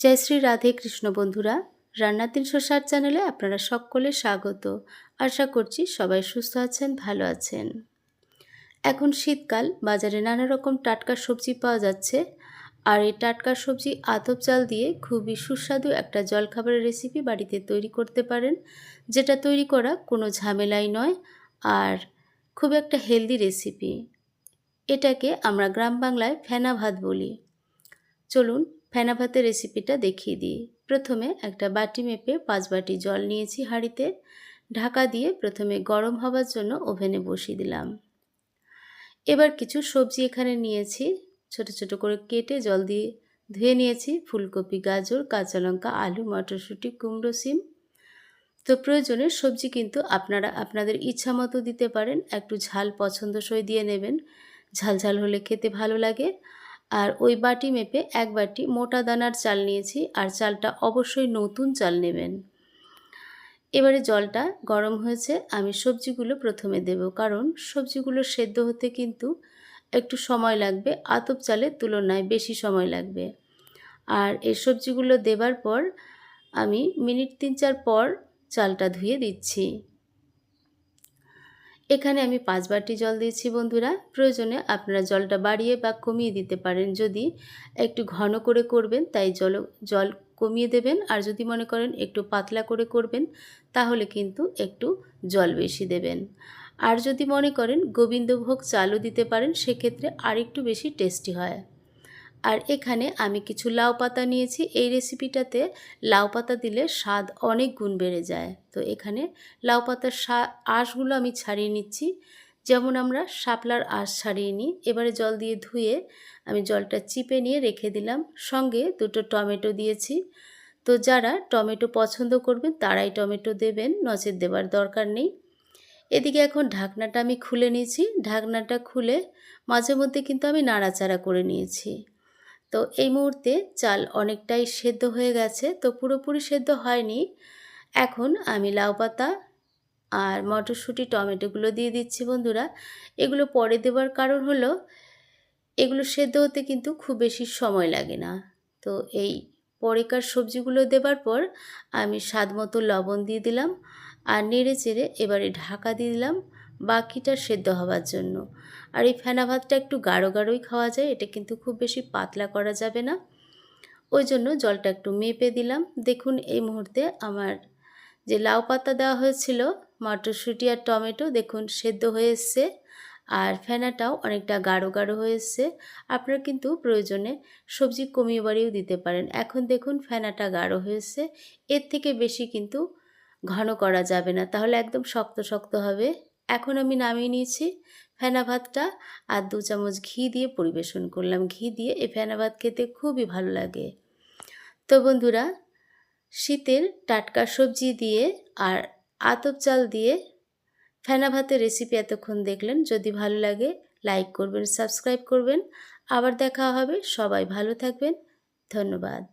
জয় শ্রী রাধে কৃষ্ণ বন্ধুরা রান্নার তিনশো ষাট চ্যানেলে আপনারা সকলে স্বাগত। আশা করছি সবাই সুস্থ আছেন, ভালো আছেন। এখন শীতকাল, বাজারে নানা রকম টাটকা সবজি পাওয়া যাচ্ছে। আর এই টাটকা সবজি আতপ চাল দিয়ে খুবই সুস্বাদু একটা জলখাবারের রেসিপি বাড়িতে তৈরি করতে পারেন। যেটা তৈরি করা কোনো ঝামেলাই নয় আর খুব একটা হেলদি রেসিপি এটাকে আমরা গ্রাম বাংলায় ফেনা ভাত বলি। চলুন ফেনা ভাতের রেসিপিটা দেখিয়ে দিই। প্রথমে একটা বাটি মেপে পাঁচ বাটি জল নিয়েছি হাঁড়িতে। ঢাকা দিয়ে প্রথমে গরম হওয়ার জন্য ওভেনে বসিয়ে দিলাম। এবার কিছু সবজি এখানে নিয়েছি। ছোট ছোট করে কেটে জল দিয়ে ধুয়ে নিয়েছি ফুলকপি, গাজর, কাঁচা লঙ্কা, আলু, মটরশুঁটি, কুমড়ো, সিম। তো প্রয়োজনে সবজি কিন্তু আপনারা আপনাদের ইচ্ছা মতো দিতে পারেন। একটু ঝাল পছন্দসই দিয়ে নেবেন। ঝাল ঝাল হলে খেতে ভালো লাগে। আর ওই বাটি মেপে এক বাটি মোটা দানার চাল নিয়েছি আর চালটা অবশ্যই নতুন চাল নেবেন। এবারে জলটা গরম হয়েছে, আমি সবজিগুলো প্রথমে দেব, কারণ সবজিগুলো সেদ্ধ হতে কিন্তু একটু সময় লাগবে, আতপ চালের তুলনায় বেশি সময় লাগবে। আর এই সবজিগুলো দেবার পর আমি মিনিট তিন চার পর চালটা ধুয়ে দিচ্ছি। এখানে আমি পাঁচ বাটি জল দিয়েছি বন্ধুরা। প্রয়োজনে আপনারা জলটা বাড়িয়ে বা কমিয়ে দিতে পারেন। যদি একটু ঘন করে করবেন, তাই জল জল কমিয়ে দেবেন। আর যদি মনে করেন একটু পাতলা করে করবেন, তাহলে কিন্তু একটু জল বেশি দেবেন। আর যদি মনে করেন গোবিন্দভোগ চালও দিতে পারেন, সেক্ষেত্রে আরেকটু বেশি টেস্টি হয়। আর এখানে আমি কিছু লাউ পাতা নিয়েছি। এই রেসিপিটাতে লাউ পাতা দিলে স্বাদ অনেক গুণ বেড়ে যায়। তো এখানে লাউ পাতার আঁশগুলো আমি ছাড়িয়ে নিচ্ছি। যেমন আমরা শাপলার আঁশ ছাড়িয়ে নিই। এবারে জল দিয়ে ধুয়ে আমি জলটা চিপে নিয়ে রেখে দিলাম। সঙ্গে দুটো টমেটো দিয়েছি। তো যারা টমেটো পছন্দ করবেন তারাই টমেটো দেবেন, নচেত দেবার দরকার নেই। এদিকে এখন ঢাকনাটা আমি খুলে নিয়েছি। ঢাকনাটা খুলে মাঝে মধ্যে কিন্তু আমি নাড়াচাড়া করে নিয়েছি। তো এই মুহূর্তে চাল অনেকটাই সেদ্ধ হয়ে গেছে, তো পুরোপুরি সেদ্ধ হয়নি। এখন আমি লাউ পাতা আর মটরশুঁটি টমেটোগুলো দিয়ে দিচ্ছি বন্ধুরা। এগুলো পরে দেওয়ার কারণ হলো, এগুলো সেদ্ধ হতে কিন্তু খুব বেশি সময় লাগে না। তো এই পরেকার সবজিগুলো দেবার পর আমি স্বাদ মতো লবণ দিয়ে দিলাম আর নেড়ে চেড়ে এবারে ঢাকা দিয়ে দিলাম। বাকিটা সেদ্ধ হওয়ার জন্য। আর এই ফেনা ভাতটা একটু গাঢ় গাঢ়ই খাওয়া যায়, এটা কিন্তু খুব বেশি পাতলা করা যাবে না। ওই জন্য জলটা একটু মেপে দিলাম। দেখুন, এই মুহূর্তে আমার যে লাউ পাতা দেওয়া হয়েছিল, মটরশুঁটি আর টমেটো, দেখুন, সেদ্ধ হয়ে এসছে। আর ফেনাটাও অনেকটা গাঢ় গাঢ় হয়ে এসছে। আপনারা কিন্তু প্রয়োজনে সবজি কমিয়ে বাড়িয়েও দিতে পারেন। এখন দেখুন, ফেনাটা গাঢ় হয়েছে এর থেকে বেশি কিন্তু ঘন করা যাবে না, তাহলে একদম শক্ত শক্ত হবে। এখন আমি নামিয়ে নিয়েছি ফেনা ভাতটা আর দু চামচ ঘি দিয়ে পরিবেশন করলাম। ঘি দিয়ে এই ফেনা ভাত খেতে খুবই ভালো লাগে। তো বন্ধুরা, শীতের টাটকা সবজি দিয়ে আর আতপ চাল দিয়ে ফেনা ভাতের রেসিপি এতক্ষণ দেখলেন। যদি ভালো লাগে লাইক করবেন সাবস্ক্রাইব করবেন। আবার দেখা হবে। সবাই ভালো থাকবেন। ধন্যবাদ।